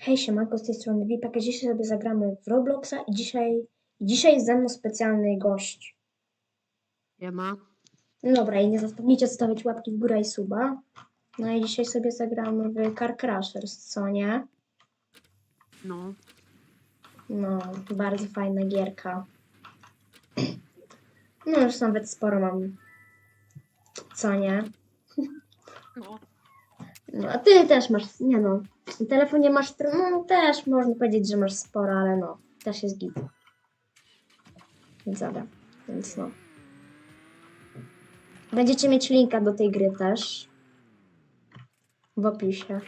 Hej, siemanko, z tej strony Wipek, a dzisiaj sobie zagramy w Robloxa i dzisiaj, dzisiaj jest ze mną specjalny gość. Nie ma. No dobra, i nie zapomnijcie zostawić łapki w górę i suba. No i dzisiaj sobie zagramy w Car Crashers, co nie? No. No, bardzo fajna gierka. No już nawet sporo mam, co nie? No. No, a ty też masz, nie no, w telefonie masz, no też można powiedzieć, że masz sporo, ale no, też jest git. Więc dobra, więc no. Będziecie mieć linka do tej gry też w opisie.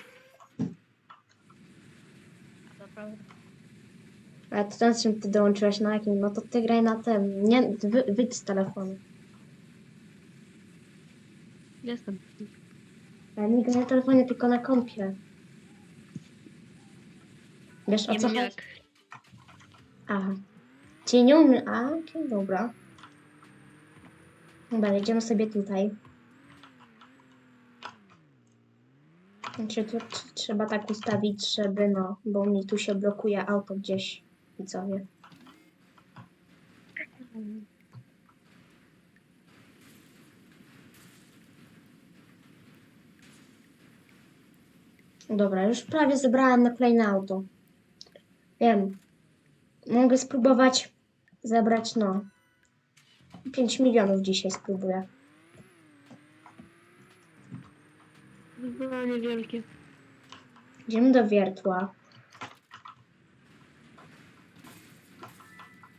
Ale to na czym ty dołączyłeś, na jakim? No to ty graj na tym, nie, wy, wyjdź z telefonu. Jestem. Nie graj na telefonie, tylko na kompie. Wiesz o Nie co wiem chodzi? jak. Aha. Czyli nie umiem. A, okej, dobra. Dobra, idziemy sobie tutaj. Znaczy, tu trzeba tak ustawić, żeby no, bo mi tu się blokuje auto gdzieś, widzowie. Dobra, już prawie zebrałem na kolejne auto. Wiem. Mogę spróbować zebrać, no. 5 milionów dzisiaj spróbuję. Chyba niewielkie. Idziemy do wiertła.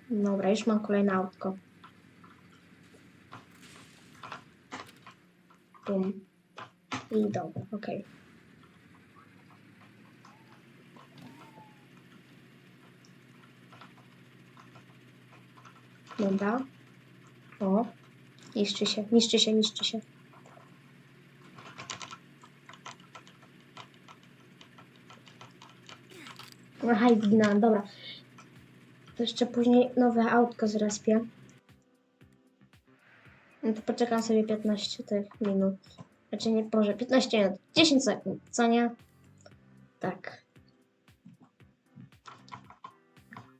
Dobra, już mam kolejne autko. Bum. I dobra, okej. Dobra. O. Niszczy się, niszczy się, niszczy się. Aha, i dobra. To jeszcze później nowe autko zrespię. No to poczekam sobie 15 tych minut. Znaczy nie, Boże, 15 minut. 10 sekund, co nie? Tak.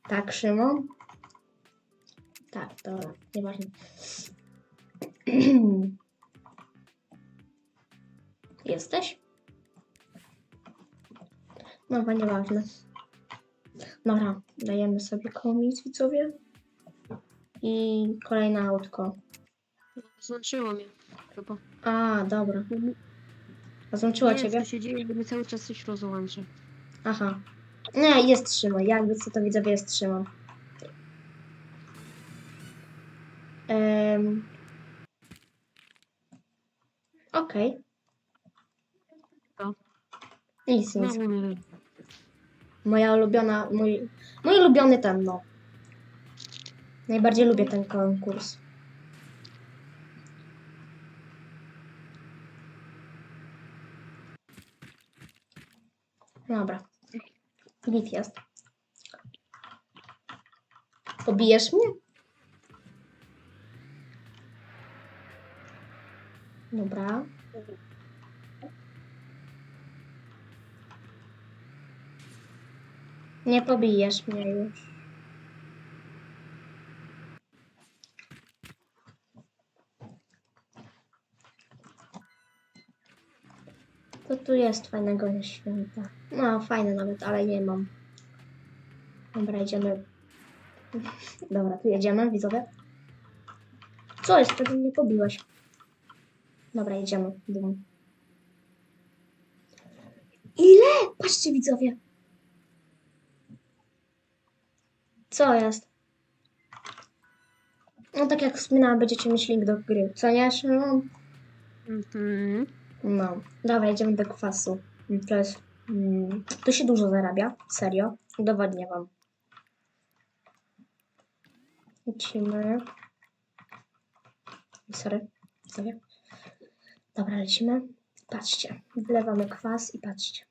Tak, Szymon? Tak, dobra, nieważne. Jesteś? No, chyba nieważne. Dobra, dajemy sobie komis, widzowie. I kolejne autko. Złączyło mnie. Chyba. A, dobra. A złączyła nie ciebie? wiem, co się dzieje, mi cały czas coś rozłączy. Aha. Nie, jest Szymon. Jakby co to widzowie jest Szymon. Um. Okej. Co? Nic, nic. Znowu nie wiem. Moja ulubiona, mój, mój ulubiony ten, no. Najbardziej lubię ten konkurs. Dobra. Git jest. Pobijesz mnie? Dobra. Nie pobijesz mnie już. Co tu jest fajnego święta? No, fajne nawet, ale nie mam. Dobra, idziemy. Dobra, tu jedziemy, widzowie. Co jest? Tego nie pobiłeś. Dobra, idziemy. Bum. Ile? Patrzcie, widzowie. Co jest? No tak jak wspominałam, będziecie mieć link do gry. Co nie, Szymon? Mhm. No. Dobra, idziemy do kwasu. To jest... Mm, tu się dużo zarabia. Serio. Udowodnię wam. Lecimy. Sorry. Sorry. Dobra, lecimy. Patrzcie, wlewamy kwas i patrzcie.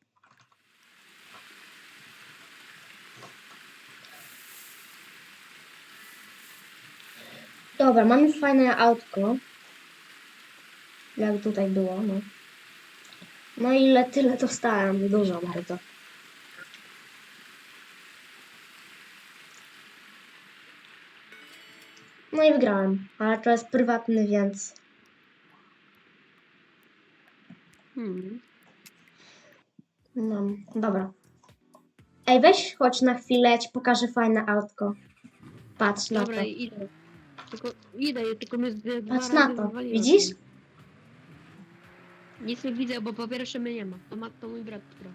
Dobra, mamy fajne autko. Jak tutaj było, no. No ile tyle dostałem, dużo bardzo. No i wygrałem, ale to jest prywatny, więc Hmm. no, dobra. Ej, weź chodź na chwilę, ja ci pokażę fajne autko. Patrz na Dobra, to. idę. Tylko idę, tylko dwa Patrz razy na to. wywaliło. Widzisz? Nic nie widzę, bo po pierwsze mnie nie ma. To, ma, to mój brat gra.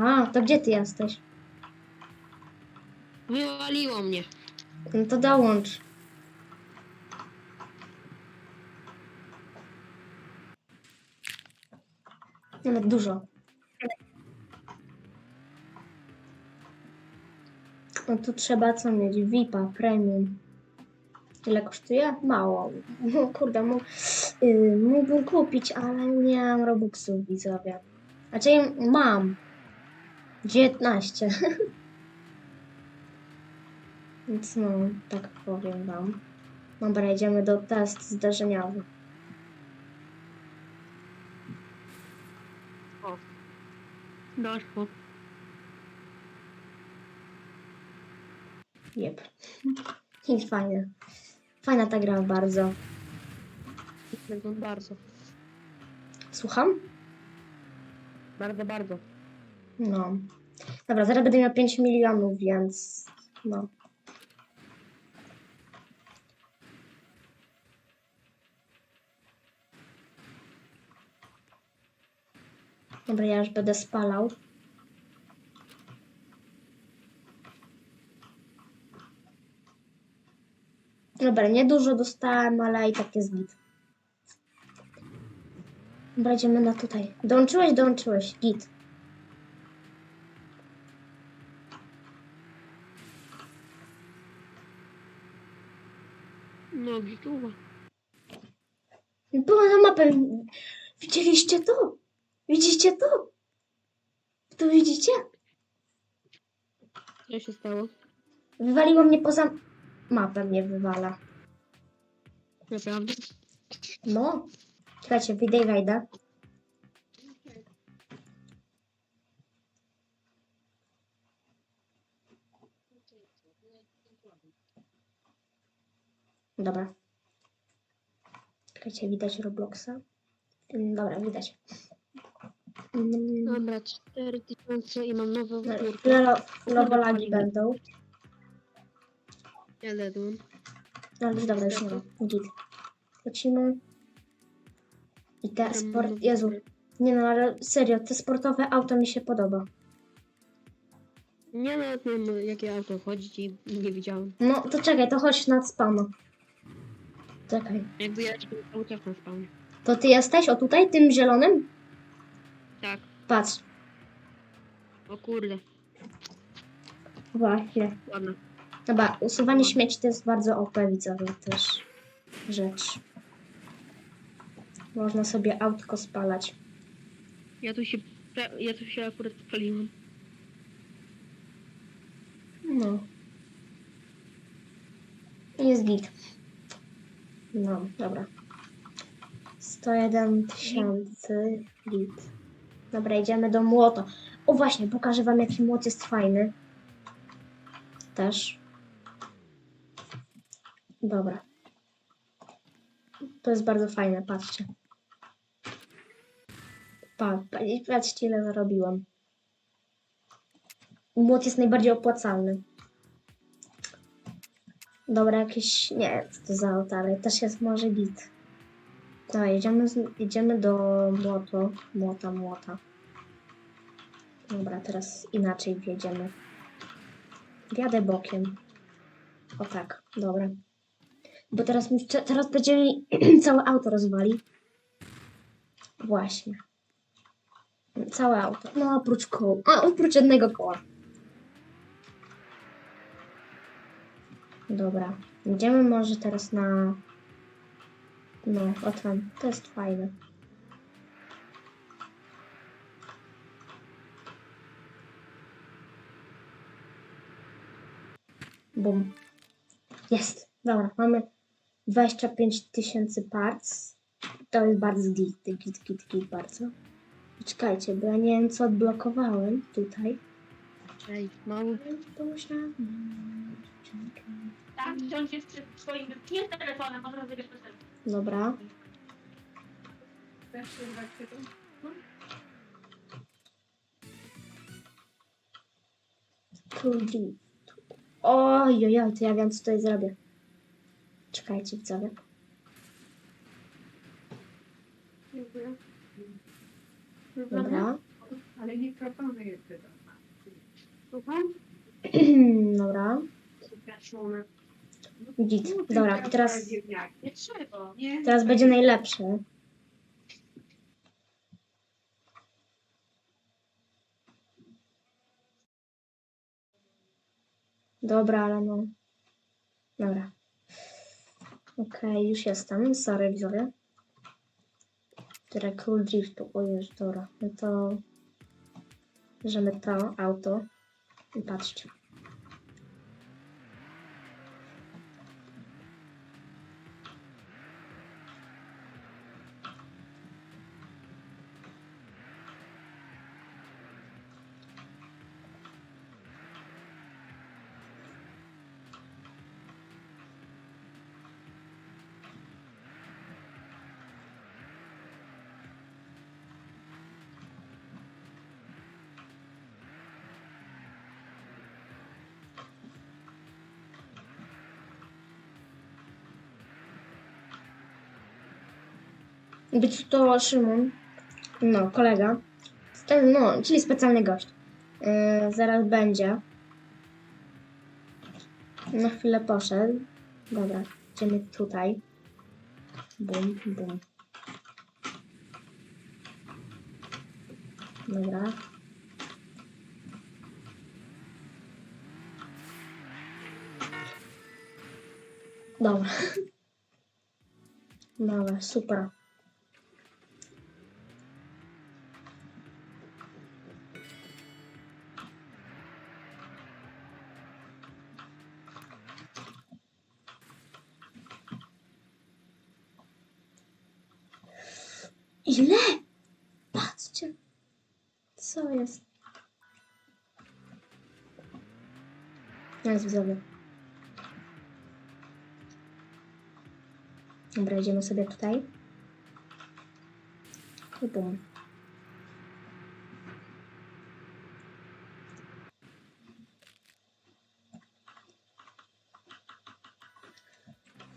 A, to gdzie ty jesteś? Wywaliło mnie. No to dołącz. Nawet dużo. No tu trzeba co mieć? VIPa, premium. Ile kosztuje? Mało. No kurde, mógł, yy, mógłbym kupić, ale nie mam Robuxów widzowie. Znaczy mam. 19. Więc no, tak powiem wam. Dobra, idziemy do test zdarzeniowy. Doszło. Jep. I fajne. Fajna ta gra bardzo. Bardzo, bardzo. Słucham? Bardzo, bardzo. No. Dobra, zaraz będę miał 5 milionów, więc no. Dobra, ja już będę spalał. Dobra, niedużo dostałem, ale i tak jest git. Dobra, idziemy na tutaj. Dołączyłeś, dołączyłeś. Git. No, gituwa. Była na mapę. Widzieliście to? Widzicie to? To widzicie? Co się stało? Wywaliło mnie poza mapę, mnie wywala. Naprawdę? No. Czekajcie, wyjdę i wejdę. Dobra. Czekajcie, widać Robloxa? Dobra, widać. Dobra, 4000 i mam nowe no, wzórki. Chwilę lobolagi będą. Ja ledłem. No już dobra, już nie ma. Git. Lecimy. I te sport... Jezu. Nie no, ale serio, te sportowe auto mi się podoba. Nie nawet nie wiem jakie auto chodzi i nie widziałem. No to czekaj, to chodź na spawno. Czekaj. Jakby ja cały czas na spawnie. To ty jesteś o tutaj, tym zielonym? Tak. Patrz. O kurde, Właśnie. ładne. Dobra, usuwanie śmieci to jest bardzo OP widzowie też rzecz. Można sobie autko spalać. Ja tu się, ja tu się akurat spaliłem. No. Jest git. No, dobra. 101 tysięcy git. Dobra, idziemy do młota. O właśnie, pokażę wam jaki młot jest fajny. Też. Dobra. To jest bardzo fajne, patrzcie. Pa, pa- patrzcie ile zarobiłam. Młot jest najbardziej opłacalny. Dobra, jakieś. Nie co to za ale też jest może git. Dobra, jedziemy, z, jedziemy do młotu. Młota, młota. Dobra, teraz inaczej wjedziemy. Wjadę bokiem. O tak, dobra. Bo teraz, teraz będziemy całe auto rozwali. Właśnie. Całe auto. No oprócz koła. A, oprócz jednego koła. Dobra. Idziemy może teraz na... No, o tam. To jest fajne. Bum. Jest. Dobra, mamy 25 tysięcy parts. To jest bardzo git, git, git, git bardzo. Czekajcie, bo ja nie wiem co odblokowałem tutaj. Ej, mały. Tak, wciąż jest przed swoim nie telefonem, można wygrać. Dobra. Też się. Kurde. Oj, to ja wiem, co tutaj zrobię. Czekajcie, widzowie. Dziękuję. Dobra. Ale tego. Słucham? Dobra. Git. Dobra, teraz, Nie trzeba. Nie. teraz będzie najlepszy. Dobra, ale no. Dobra. Okej, już jestem. Sorry, widzowie. Które cool driftu. O Jezu, dobra. No to... Bierzemy to auto. I patrzcie. Być to Szymon, no, kolega, Ten, no, czyli specjalny gość. Yy, zaraz będzie. Na chwilę poszedł. Dobra, idziemy tutaj. Bum, bum. Dobra. Dobra. Dobra, super. Jest widzowie. Dobra, idziemy sobie tutaj. I bum.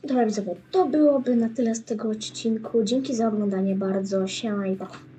Dobra widzowie, to byłoby na tyle z tego odcinku. Dzięki za oglądanie bardzo. Siema i pa.